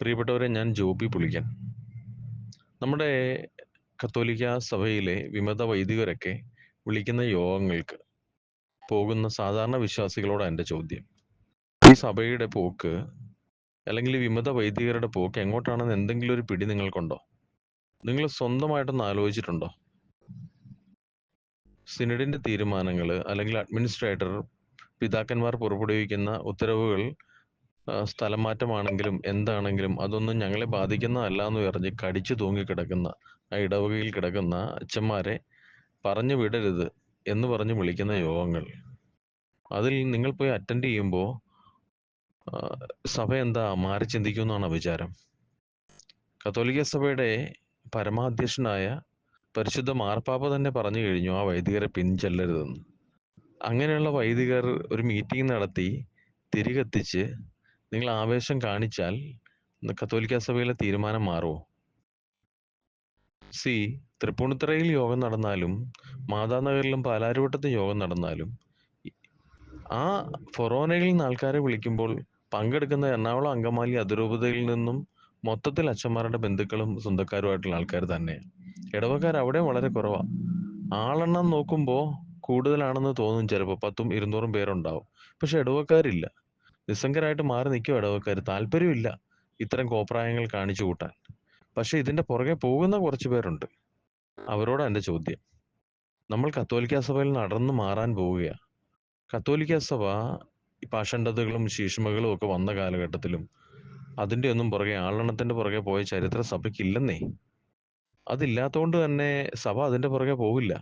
പ്രിയപ്പെട്ടവരെ ഞാൻ ജോബി പുളിക്കൻ. നമ്മുടെ കത്തോലിക്ക സഭയിലെ വിമത വൈദികരൊക്കെ വിളിക്കുന്ന യോഗങ്ങൾക്ക് പോകുന്ന സാധാരണ വിശ്വാസികളോടാണ് എന്റെ ചോദ്യം. ഈ സഭയുടെ പോക്ക് അല്ലെങ്കിൽ വിമത വൈദികരുടെ പോക്ക് എങ്ങോട്ടാണെന്ന് എന്തെങ്കിലും ഒരു പിടി നിങ്ങൾക്കുണ്ടോ? നിങ്ങൾ സ്വന്തമായിട്ടൊന്ന് ആലോചിച്ചിട്ടുണ്ടോ? സിനഡിന്റെ തീരുമാനങ്ങൾ അല്ലെങ്കിൽ അഡ്മിനിസ്ട്രേറ്റർ പിതാക്കന്മാർ പുറപ്പെടുവിക്കുന്ന ഉത്തരവുകൾ സ്ഥലം മാറ്റമാണെങ്കിലും എന്താണെങ്കിലും അതൊന്നും ഞങ്ങളെ ബാധിക്കുന്നതല്ല എന്ന് പറഞ്ഞ് കടിച്ചു തൂങ്ങിക്കിടക്കുന്ന ആ ഇടവകയിൽ കിടക്കുന്ന അച്ഛന്മാരെ പറഞ്ഞു വിടരുത് എന്ന് പറഞ്ഞ് വിളിക്കുന്ന യോഗങ്ങൾ. അതിൽ നിങ്ങൾ പോയി അറ്റൻഡ് ചെയ്യുമ്പോൾ സഭ എന്താ മാറി ചിന്തിക്കുമെന്നാണ് വിചാരം? കത്തോലിക്ക സഭയുടെ പരമാധ്യക്ഷനായ പരിശുദ്ധ മാർപ്പാപ്പ തന്നെ പറഞ്ഞു കഴിഞ്ഞു ആ വൈദികരെ പിൻചെല്ലരുതെന്ന്. അങ്ങനെയുള്ള വൈദികർ ഒരു മീറ്റിംഗ് നടത്തി തിരികെത്തിച്ച് നിങ്ങൾ ആവേശം കാണിച്ചാൽ കത്തോലിക്ക സഭയിലെ തീരുമാനം മാറുമോ? സി തൃപ്പൂണിത്തറയിൽ യോഗം നടന്നാലും മാതാനഗറിലും പാലാരിവട്ടത്ത് യോഗം നടന്നാലും ആ ഫൊറോനയിൽ നിന്ന് ആൾക്കാരെ വിളിക്കുമ്പോൾ പങ്കെടുക്കുന്ന എറണാകുളം അങ്കമാലി അതിരൂപതയിൽ നിന്നും മൊത്തത്തിൽ അച്ഛന്മാരുടെ ബന്ധുക്കളും സ്വന്തക്കാരുമായിട്ടുള്ള ആൾക്കാർ തന്നെയാണ് ഇടവക്കാർ അവിടെ വളരെ കുറവാണ് ആളെണ്ണം നോക്കുമ്പോൾ കൂടുതലാണെന്ന് തോന്നും ചിലപ്പോൾ പത്തും ഇരുന്നൂറും പേരുണ്ടാവും. പക്ഷെ ഇടവക്കാരില്ല. നിസ്സംഗരായിട്ട് മാറി നിൽക്കും ഇടവക്കാർ താല്പര്യമില്ല ഇത്തരം കോപ്രായങ്ങൾ കാണിച്ചു കൂട്ടാൻ. പക്ഷെ ഇതിന്റെ പുറകെ പോകുന്ന കുറച്ച് പേരുണ്ട്. അവരോട് എന്റെ ചോദ്യം. നമ്മൾ കത്തോലിക്ക സഭയിൽ നടന്നു മാറാൻ പോവുകയാണ് കത്തോലിക്ക സഭ ഈ പാഷണ്ഡതകളും ശീഷ്മകളും ഒക്കെ വന്ന കാലഘട്ടത്തിലും അതിന്റെ ഒന്നും പുറകെ ആളെണ്ണത്തിന്റെ പുറകെ പോയ ചരിത്ര സഭയ്ക്കില്ലെന്നേ. അതില്ലാത്തതുകൊണ്ട് തന്നെ സഭ അതിന്റെ പുറകെ പോവില്ല.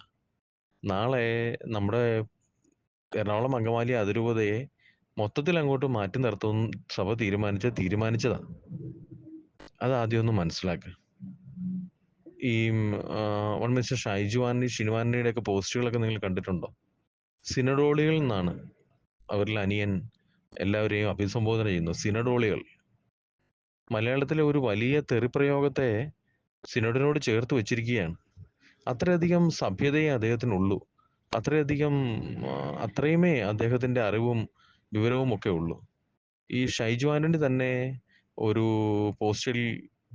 നാളെ നമ്മുടെ എറണാകുളം അങ്കമാലി അതിരൂപതയെ മൊത്തത്തിൽ അങ്ങോട്ട് മാറ്റി നിർത്തും സഭ തീരുമാനിച്ച തീരുമാനിച്ചതാണ് അത് ആദ്യം ഒന്ന് മനസ്സിലാക്കുക ഈ വൺ മിസ്റ്റർ ഷൈജു ആന്റണി ഒക്കെ പോസ്റ്റുകളൊക്കെ നിങ്ങൾ കണ്ടിട്ടുണ്ടോ? സിനഡോളികളിൽ നിന്നാണ് അവരിൽ അനിയൻ എല്ലാവരെയും അഭിസംബോധന ചെയ്യുന്നു. സിനഡോളികൾ. മലയാളത്തിലെ ഒരു വലിയ തെറിപ്രയോഗത്തെ സിനഡിനോട് ചേർത്ത് വെച്ചിരിക്കുകയാണ്. അത്രയധികം സഭ്യതയെ അദ്ദേഹത്തിനുള്ളൂ. അത്രയധികം അത്രയുമേ അദ്ദേഹത്തിന്റെ അറിവും വിവരവും ഒക്കെ ഉള്ളൂ. ഈ ഷൈജു ആന്റണി തന്നെ ഒരു പോസ്റ്റിൽ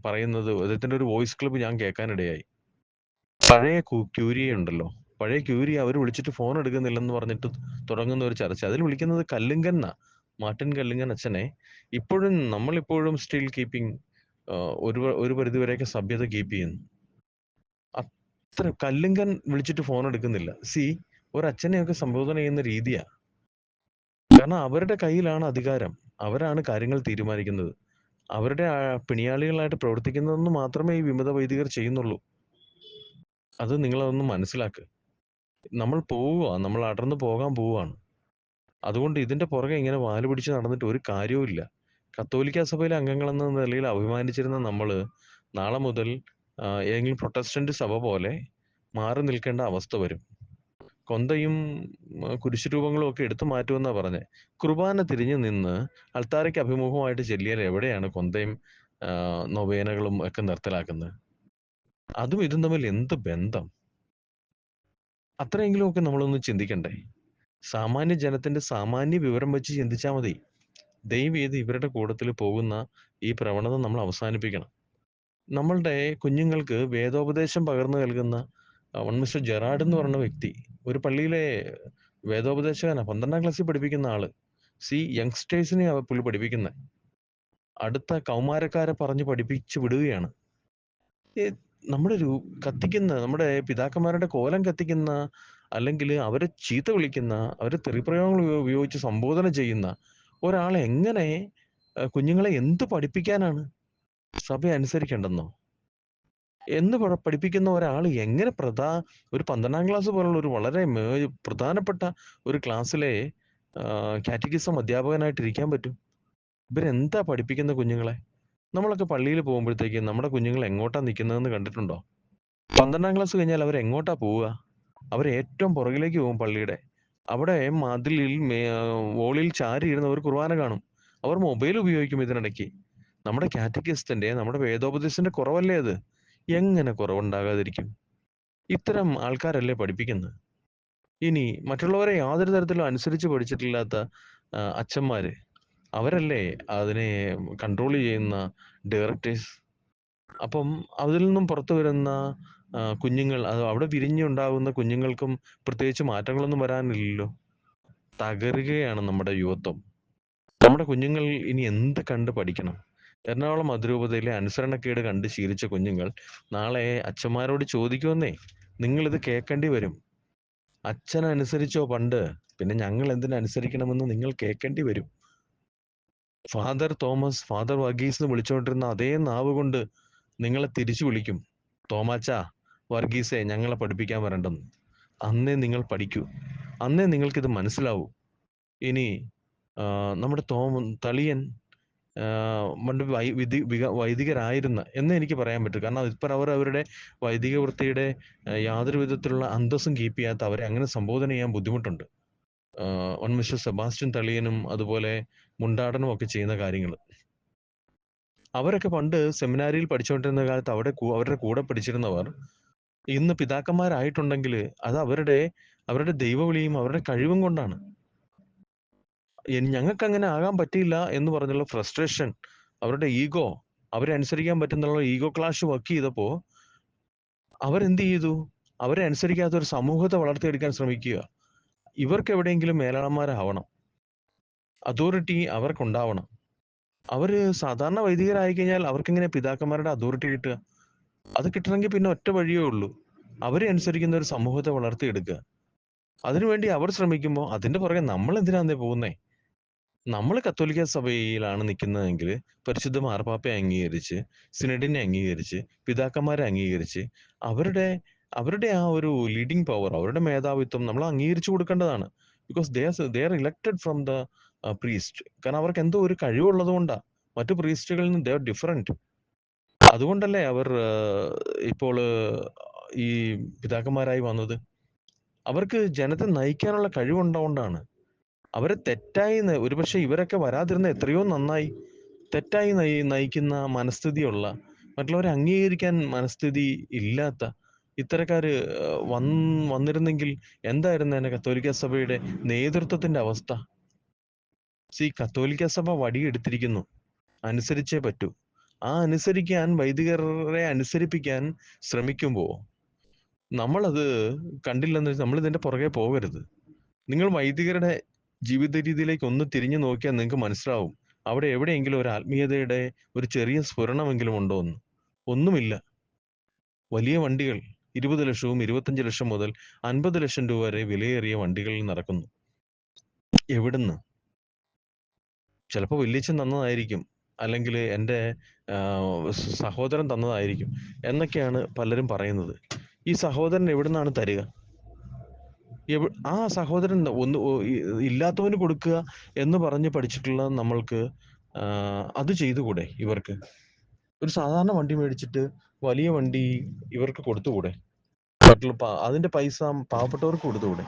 പറയുന്നത് അദ്ദേഹത്തിന്റെ ഒരു വോയിസ് ക്ലിപ്പ് ഞാൻ കേൾക്കാനിടയായി. പഴയ ക്യൂരിയ ഉണ്ടല്ലോ. പഴയ ക്യൂരിയ അവർ വിളിച്ചിട്ട് ഫോൺ എടുക്കുന്നില്ലെന്ന് പറഞ്ഞിട്ട് തുടങ്ങുന്ന ഒരു ചർച്ച. അതിൽ വിളിക്കുന്നത് കല്ലുങ്കൻ എന്നാ. മാർട്ടിൻ കല്ലുങ്കൻ അച്ഛനെ. ഇപ്പോഴും നമ്മളിപ്പോഴും സ്റ്റിൽ കീപ്പിംഗ് ഒരു ഒരു പരിധിവരെയൊക്കെ സഭ്യത കീപ്പ് ചെയ്യുന്നു. അത്ര കല്ലുങ്കൻ വിളിച്ചിട്ട് ഫോൺ എടുക്കുന്നില്ല. സി ഒരു അച്ഛനെയൊക്കെ സംബോധന ചെയ്യുന്ന രീതിയാ. കാരണം അവരുടെ കയ്യിലാണ് അധികാരം. അവരാണ് കാര്യങ്ങൾ തീരുമാനിക്കുന്നത്. അവരുടെ പിണിയാളികളായിട്ട് പ്രവർത്തിക്കുന്നതെന്ന് മാത്രമേ ഈ വിമത വൈദികർ ചെയ്യുന്നുള്ളൂ. അത് നിങ്ങളതൊന്ന് മനസ്സിലാക്ക്. നമ്മൾ പോവുക നമ്മൾ അടർന്നു പോകാൻ പോവുകയാണ്. അതുകൊണ്ട് ഇതിന്റെ പുറകെ ഇങ്ങനെ വാൽ പിടിച്ച് നടന്നിട്ട് ഒരു കാര്യവും ഇല്ല. കത്തോലിക്ക സഭയിലെ അംഗങ്ങളെന്ന നിലയിൽ അഭിമാനിച്ചിരുന്ന നമ്മൾ നാളെ മുതൽ ഏതെങ്കിലും പ്രൊട്ടസ്റ്റന്റ് സഭ പോലെ മാറി നിൽക്കേണ്ട അവസ്ഥ വരും. കൊന്തയും കുരിശുരൂപങ്ങളും ഒക്കെ എടുത്തു മാറ്റുമെന്നാണ് പറഞ്ഞത് കുർബാന തിരിഞ്ഞു നിന്ന് അൾത്താരയ്ക്ക് അഭിമുഖമായിട്ട് ചെല്ലിയാൽ എവിടെയാണ് കൊന്തയും നൊവേനകളും ഒക്കെ നിർത്തലാക്കുന്നത്? അതും ഇതും തമ്മിൽ എന്ത് ബന്ധം? അത്രയെങ്കിലും ഒക്കെ നമ്മളൊന്ന് ചിന്തിക്കണ്ടേ. സാമാന്യ ജനത്തിന്റെ സാമാന്യ വിവരം വെച്ച് ചിന്തിച്ചാൽ മതി. ദൈവം ചെയ്ത് ഇവരുടെ കൂടത്തിൽ പോകുന്ന ഈ പ്രവണത നമ്മൾ അവസാനിപ്പിക്കണം. നമ്മളുടെ കുഞ്ഞുങ്ങൾക്ക് വേദോപദേശം പകർന്നു നൽകുന്ന വൺ മിസ്റ്റർ ജെറാഡ് എന്ന് പറയുന്ന വ്യക്തി ഒരു പള്ളിയിലെ വേദോപദേശകനാണ് പന്ത്രണ്ടാം ക്ലാസ്സിൽ പഠിപ്പിക്കുന്ന ആൾ. സി യങ്സ്റ്റേഴ്സിനെ പുള്ളി പഠിപ്പിക്കുന്നത് അടുത്ത കൗമാരക്കാരെ പറഞ്ഞ് പഠിപ്പിച്ചു വിടുകയാണ്. നമ്മുടെ ഒരു കത്തിക്കുന്ന നമ്മുടെ പിതാക്കന്മാരുടെ കോലം കത്തിക്കുന്ന അല്ലെങ്കിൽ അവരെ ചീത്ത വിളിക്കുന്ന അവരെ തെറിപ്രയോഗങ്ങൾ ഉപയോഗിച്ച് സംബോധന ചെയ്യുന്ന ഒരാളെ എങ്ങനെ കുഞ്ഞുങ്ങളെ എന്ത് പഠിപ്പിക്കാനാണ്? സഭ അനുസരിക്കേണ്ടെന്നോ? എന്ന് പഠിപ്പിക്കുന്ന ഒരാൾ എങ്ങനെ പ്രധാ ഒരു പന്ത്രണ്ടാം ക്ലാസ് പോലുള്ള ഒരു വളരെ പ്രധാനപ്പെട്ട ഒരു ക്ലാസ്സിലെ കാറ്റഗിസം അധ്യാപകനായിട്ട് ഇരിക്കാൻ പറ്റും? ഇവരെന്താ പഠിപ്പിക്കുന്ന കുഞ്ഞുങ്ങളെ? നമ്മളൊക്കെ പള്ളിയിൽ പോകുമ്പോഴത്തേക്കും നമ്മുടെ കുഞ്ഞുങ്ങൾ എങ്ങോട്ടാ നിൽക്കുന്നതെന്ന് കണ്ടിട്ടുണ്ടോ? പന്ത്രണ്ടാം ക്ലാസ് കഴിഞ്ഞാൽ അവർ എങ്ങോട്ടാ പോവുക? അവർ ഏറ്റവും പുറകിലേക്ക് പോകും പള്ളിയുടെ. അവിടെ മതിലിൽ വോളിൽ ചാരി ഇരുന്ന് അവർ കുർബാന കാണും. അവർ മൊബൈൽ ഉപയോഗിക്കും ഇതിനിടയ്ക്ക്. നമ്മുടെ കാറ്റഗിസ്റ്റിന്റെ നമ്മുടെ വേദോപദേശത്തിന്റെ കുറവല്ലേ അത്? എങ്ങനെ കുറവുണ്ടാകാതിരിക്കും? ഇത്തരം ആൾക്കാരല്ലേ പഠിപ്പിക്കുന്നത് ഇനി മറ്റുള്ളവരെ യാതൊരു തരത്തിലും അനുസരിച്ച് പഠിച്ചിട്ടില്ലാത്ത അച്ഛന്മാര് അവരല്ലേ അതിനെ കൺട്രോൾ ചെയ്യുന്ന ഡയറക്ടേഴ്സ് അപ്പം അതിൽ നിന്നും പുറത്തു വരുന്ന കുഞ്ഞുങ്ങൾ അത് അവിടെ വിരിഞ്ഞുണ്ടാകുന്ന കുഞ്ഞുങ്ങൾക്കും പ്രത്യേകിച്ച് മാറ്റങ്ങളൊന്നും വരാനില്ലല്ലോ? തകരുകയാണ് നമ്മുടെ യുവത്വം. നമ്മുടെ കുഞ്ഞുങ്ങൾ ഇനി എന്ത് കണ്ട് പഠിക്കണം? എറണാകുളം അതിരൂപതയിലെ അനുസരണക്കേട് കണ്ട് ശീലിച്ച കുഞ്ഞുങ്ങൾ നാളെ അച്ഛന്മാരോട് ചോദിക്കുമെന്നേ നിങ്ങളിത് കേൾക്കേണ്ടി വരും. അച്ഛൻ അനുസരിച്ചോ പണ്ട് പിന്നെ ഞങ്ങൾ എന്തിനനുസരിക്കണമെന്ന് നിങ്ങൾ കേൾക്കേണ്ടി വരും. ഫാദർ തോമസ് ഫാദർ വർഗീസ് എന്ന് വിളിച്ചുകൊണ്ടിരുന്ന അതേ നാവ് കൊണ്ട് നിങ്ങളെ തിരിച്ചു വിളിക്കും. തോമാച്ച വർഗീസെ ഞങ്ങളെ പഠിപ്പിക്കാൻ വരണ്ടെന്ന്. അന്നേ നിങ്ങൾ പഠിക്കൂ. അന്നേ നിങ്ങൾക്കിത് മനസ്സിലാവൂ. ഇനി നമ്മുടെ തോമ തളിയൻ പണ്ട് വൈദികരായിരുന്ന എന്ന് എനിക്ക് പറയാൻ പറ്റും. കാരണം ഇപ്പം അവർ അവരുടെ വൈദിക വൃത്തിയുടെ യാതൊരു വിധത്തിലുള്ള അന്തസ്സും കീപ്പ് ചെയ്യാത്ത അവരെ അങ്ങനെ സംബോധന ചെയ്യാൻ ബുദ്ധിമുട്ടുണ്ട്. വൺ മിസ്റ്റർ സെബാസ്റ്റ്യൻ തളിയനും അതുപോലെ മുണ്ടാടനും ഒക്കെ ചെയ്യുന്ന കാര്യങ്ങൾ. അവരൊക്കെ പണ്ട് സെമിനാരിയിൽ പഠിച്ചുകൊണ്ടിരുന്ന കാലത്ത് അവിടെ അവരുടെ കൂടെ പഠിച്ചിരുന്നവർ ഇന്ന് പിതാക്കന്മാരായിട്ടുണ്ടെങ്കിൽ അത് അവരുടെ അവരുടെ ദൈവവിളിയും അവരുടെ കഴിവും കൊണ്ടാണ്. ഞങ്ങൾക്ക് അങ്ങനെ ആകാൻ പറ്റിയില്ല എന്ന് പറഞ്ഞുള്ള ഫ്രസ്ട്രേഷൻ അവരുടെ ഈഗോ അവരെ അനുസരിക്കാൻ പറ്റുന്നുള്ള ഈഗോ ക്ലാഷ് വർക്ക് ചെയ്തപ്പോ അവരെന്ത് ചെയ്തു? അവരെ അനുസരിക്കാത്ത ഒരു സമൂഹത്തെ വളർത്തിയെടുക്കാൻ ശ്രമിക്കുക. ഇവർക്ക് എവിടെയെങ്കിലും മേലാളന്മാരാവണം. അതോറിറ്റി അവർക്കുണ്ടാവണം. അവർ സാധാരണ വൈദികരായി കഴിഞ്ഞാൽ അവർക്കെങ്ങനെ പിതാക്കന്മാരുടെ അതോറിറ്റി കിട്ടുക. അത് കിട്ടണമെങ്കിൽ പിന്നെ ഒറ്റ വഴിയേ ഉള്ളൂ. അവരെ അനുസരിക്കുന്ന ഒരു സമൂഹത്തെ വളർത്തിയെടുക്കുക. അതിനുവേണ്ടി അവർ ശ്രമിക്കുമ്പോൾ അതിന്റെ പുറകെ നമ്മൾ എന്തിനാന്നേ പോകുന്നേ? നമ്മൾ കത്തോലിക്ക സഭയിലാണ് നിൽക്കുന്നതെങ്കിൽ പരിശുദ്ധ മാർപ്പാപ്പയെ അംഗീകരിച്ച് സിനഡിനെ അംഗീകരിച്ച് പിതാക്കന്മാരെ അംഗീകരിച്ച് അവരുടെ അവരുടെ ആ ഒരു ലീഡിങ് പവർ അവരുടെ മേധാവിത്വം നമ്മൾ അംഗീകരിച്ചു കൊടുക്കേണ്ടതാണ്. Because they they are elected from the priest കാരണം അവർക്ക് എന്തോ ഒരു കഴിവുള്ളത് കൊണ്ടാ. മറ്റു പ്രീസ്റ്റുകളിൽ നിന്ന് ദേ ആർ ഡിഫറെന്റ് അതുകൊണ്ടല്ലേ അവർ ഇപ്പോൾ ഈ പിതാക്കന്മാരായി വന്നത്. അവർക്ക് ജനത്തെ നയിക്കാനുള്ള കഴിവുണ്ടാകൊണ്ടാണ് അവരെ തെറ്റായി ഒരുപക്ഷെ ഇവരൊക്കെ വരാതിരുന്ന എത്രയോ നന്നായി തെറ്റായി നയി നയിക്കുന്ന മനസ്ഥിതിയുള്ള മറ്റുള്ളവരെ അംഗീകരിക്കാൻ മനസ്ഥിതി ഇല്ലാത്ത ഇത്തരക്കാര് വന്ന് വന്നിരുന്നെങ്കിൽ എന്തായിരുന്നു എന്നെ കത്തോലിക്ക സഭയുടെ നേതൃത്വത്തിന്റെ അവസ്ഥ? സി കത്തോലിക്ക സഭ വടിയെടുത്തിരിക്കുന്നു. അനുസരിച്ചേ പറ്റൂ. ആ അനുസരിക്കാൻ വൈദികരെ അനുസരിപ്പിക്കാൻ ശ്രമിക്കുമ്പോൾ നമ്മളത് കണ്ടില്ലെന്ന് നമ്മൾ ഇതിന്റെ പുറകെ പോകരുത്. നിങ്ങൾ വൈദികരുടെ ജീവിത രീതിയിലേക്ക് ഒന്ന് തിരിഞ്ഞു നോക്കിയാൽ നിങ്ങൾക്ക് മനസ്സിലാവും. അവിടെ എവിടെയെങ്കിലും ഒരു ആത്മീയതയുടെ ഒരു ചെറിയ സ്ഫുരണമെങ്കിലും ഉണ്ടോ എന്ന്. ഒന്നുമില്ല. വലിയ വണ്ടികൾ ഇരുപത് ലക്ഷവും ഇരുപത്തഞ്ച് ലക്ഷം മുതൽ അൻപത് ലക്ഷം രൂപ വരെ വിലയേറിയ വണ്ടികളിൽ നടക്കുന്നു. എവിടുന്ന്? ചിലപ്പോൾ വല്യച്ഛൻ തന്നതായിരിക്കും. അല്ലെങ്കിൽ എന്റെ സഹോദരൻ തന്നതായിരിക്കും. എന്നൊക്കെയാണ് പലരും പറയുന്നത്. ഈ സഹോദരൻ എവിടുന്നാണ് തരിക? ആ സഹോദരൻ ഒന്ന് ഇല്ലാത്തവന് കൊടുക്കുക എന്ന് പറഞ്ഞ് പഠിച്ചിട്ടുള്ള നമ്മൾക്ക് അത് ചെയ്തുകൂടെ ഇവർക്ക്? ഒരു സാധാരണ വണ്ടി മേടിച്ചിട്ട് വലിയ വണ്ടി ഇവർക്ക് കൊടുത്തുകൂടെ? അതിന്റെ പൈസ പാവപ്പെട്ടവർക്ക് കൊടുത്തുകൂടെ?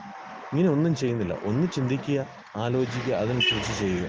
ഇങ്ങനെ ഒന്നും ചെയ്യുന്നില്ല. ഒന്ന് ചിന്തിക്കുക ആലോചിക്കുക അതനുസരിച്ച് ചെയ്യുക.